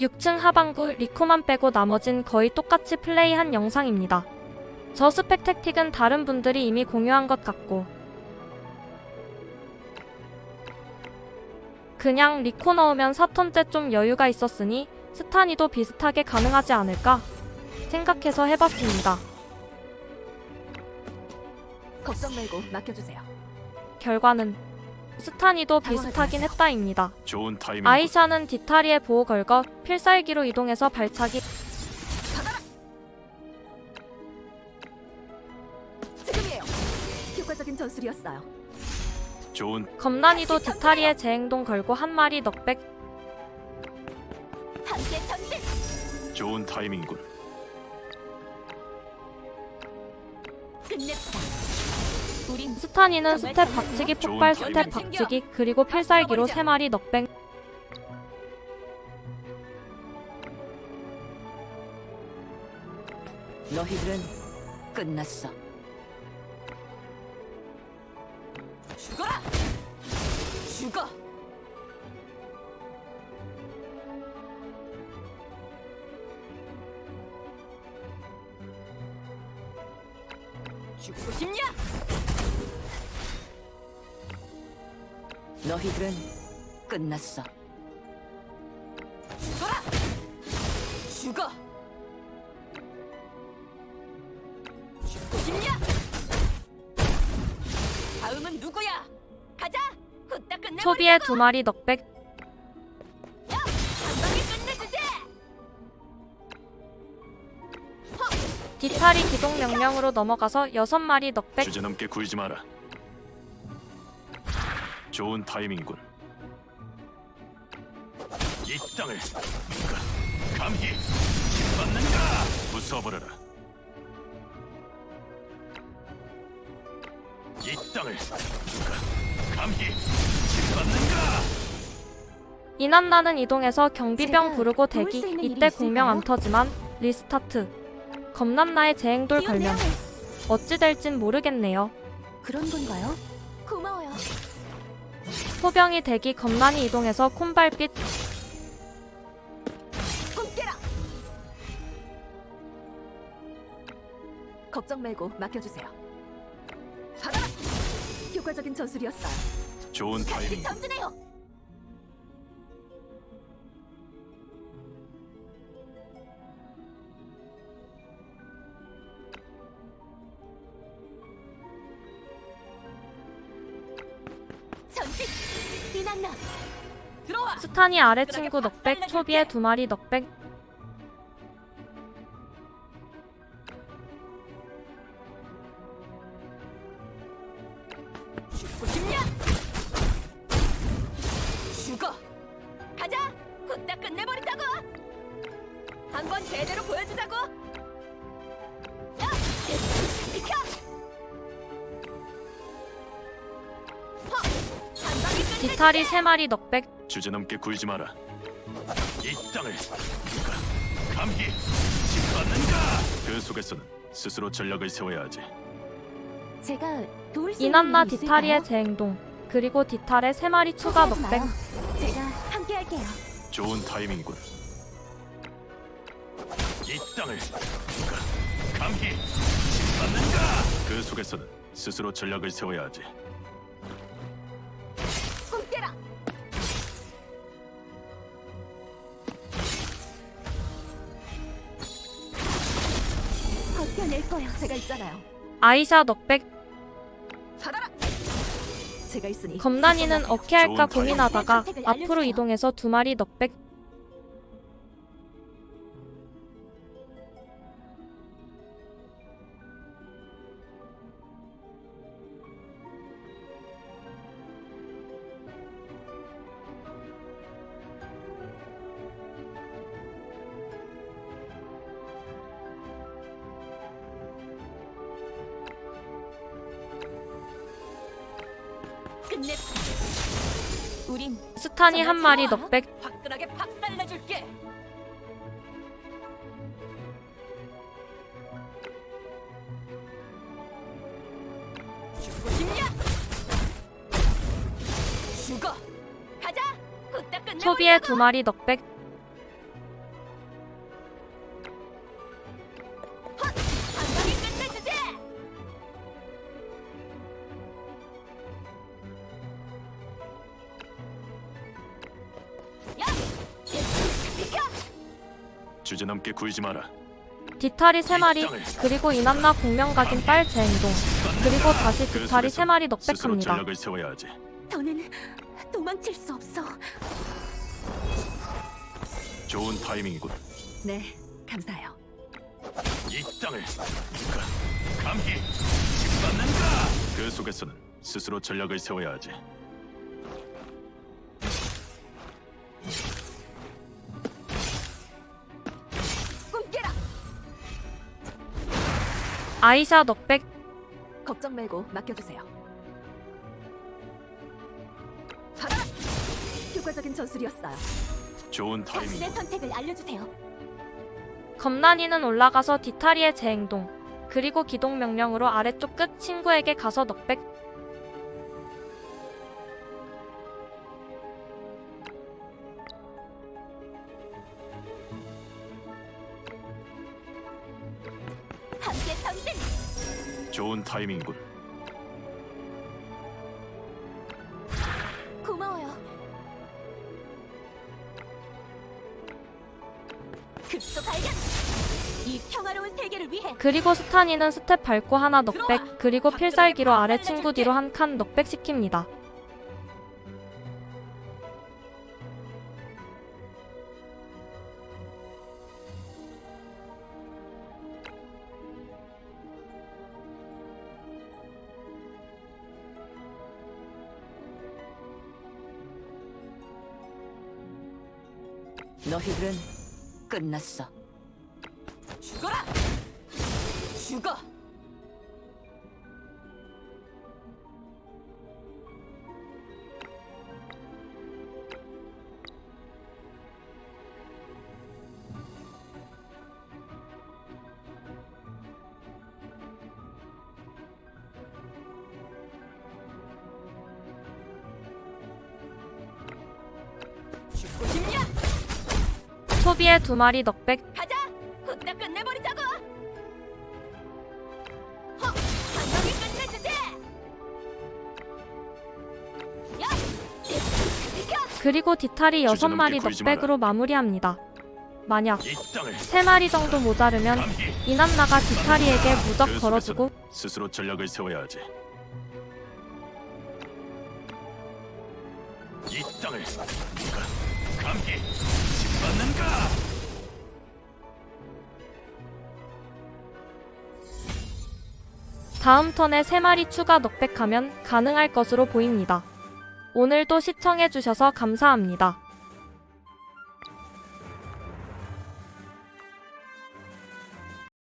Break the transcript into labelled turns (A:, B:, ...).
A: 6층 하반구 리코만 빼고 나머진 거의 똑같이 플레이한 영상입니다. 저 스펙 택틱은 다른 분들이 이미 공유한 것 같고 그냥 리코 넣으면 4턴째 좀 여유가 있었으니 스타니도 비슷하게 가능하지 않을까 생각해서 해봤습니다.
B: 걱정 말고 맡겨주세요.
A: 결과는 스타니도 비슷하긴 했다입니다.
C: 좋은 타이밍.
A: 아이샤는 디타리에 보호 걸거 필살기로 이동해서 발차기
B: 지금이에요. 효과적인 전술이었어요.
C: 좋은
A: 검난이도 디타리에 재행동 걸고 한 마리 넉백.
C: 좋은 타이밍군.
B: 끝냈다.
A: 스타니는 스텝 박치기 폭발 스텝 박치기 그리고 필살기로 세 마리 넉백
B: 너희들은 끝났어. 죽어라. 죽어. 죽고 싶냐? 너희들은 끝났어. 죽어라. 죽어. 죽고 싶냐? 다음은 누구야? 가자. 후딱 끝내.
A: 초비에 두 마리 넉백
B: 한 방에 끝내주지.
A: 디타리 기동 명령으로 넘어가서 여섯 마리 넉백
C: 주제넘게 굴지 마라. 좋은 타이밍군. 이 땅을 누가 감히 짓밟는가? 부숴버려라. 이 땅을 누가 감히 짓밟는가?
A: 이난나는 이동해서 경비병 부르고 대기 이때 공명 안? 터지만 리스타트 검난나의 재행돌 걸면 어찌 될진 모르겠네요
B: 그런 건가요?
A: 소병이 대기 검난이 이동해서 콤발빛.
B: 걱정 말고 맡겨주세요. 받아라. 효과적인 전술이었어요.
C: 좋은 타이밍.
B: 전진해요. 전진.
A: 스타니 아래 친구 넉백 초비에 두 마리 넉백
B: 죽고 싶냐? 죽어. 가자. 후딱 끝내버리자고. 한번 제대로 보여주자고.
A: 디타리 세 마리 넉백
C: 주제넘게 굴지 마라. 이 땅을 누가 감히 짓밟는가? 그 속에서는 스스로 전략을 세워야 하지.
B: 제가 도울 수
A: 이난나
B: 있는 일이
A: 디타리의
B: 있을까요?
A: 재행동 그리고 디탈의 세 마리 추가
B: 포기하지
A: 넉백
B: 마요. 제가 함께 할게요.
C: 좋은 타이밍군. 이 땅을 누가 감히 짓밟는가? 그 속에서는 스스로 전략을 세워야 하지.
B: 버텨낼 거예요. 제가 있잖아요.
A: 아이샤 넉백
B: 받아라. 제가 있으니. 마세요.
A: 어떻게 할까. 고민하다가 앞으로. 이동해서 두 마리 넉백
B: 우린
A: 스타니 한 마리. 넉백
B: 화끈하게 박살내 줄게. 죽고 싶냐? 죽어. 가자. 후딱 끝내.
A: 초비에 두 마리 넉백
C: 주제넘게 굴지 마라.
A: 디타리 3마리, 그리고 이난나 공명 각인 빨 재행동, 그리고 다시 3마리
C: 스스로
A: 넉백합니다.
C: 전략을 세워야 하지.
B: 더는 도망칠 수 없어.
C: 좋은 타이밍이군.
B: 네, 감사해요.
C: 이 땅을 누가 감히 짓밟는가? 그 속에서는 스스로 전략을 세워야 하지.
A: 아이샤 넉백,
B: 걱정 말고 맡겨주세요. 받아라. 효과적인 전술이었어요.
C: 좋은 타이밍.
B: 당신의 선택을 알려주세요.
A: 검난이는 올라가서 디타리의 재행동, 그리고 기동 명령으로 아래쪽 끝 친구에게 가서 넉백,
B: 함께 전진.
C: 좋은 타이밍이군.
B: 고마워요. 급소 발견. 이 평화로운 세계를 위해
A: 그리고 스타니는 스텝 밟고 하나 넉백, 그리고 필살기로 아래 친구 뒤로 한 칸 넉백 시킵니다.
B: 너희들은 끝났어. 죽어라. 죽어.
A: 소비의 두 마리 넉백,
B: 가자! 후딱 끝내버리자고! 헉! 한방에 끝내주지! 야! 비켜!
A: 그리고 디타리 여섯
C: 주저넘게
A: 마리
C: 굴지
A: 넉백으로 마무리합니다. 만약
C: 이 땅을
A: 세 마리 정도 모자르면
C: 감히
A: 이난나가 디타리에게 무적
C: 그
A: 걸어주고
C: 스스로 전략을 세워야 하지. 이 땅을 누가 감히 짓밟는가?
A: 다음 턴에 세 마리 추가 넉백하면 가능할 것으로 보입니다. 오늘도 시청해주셔서 감사합니다.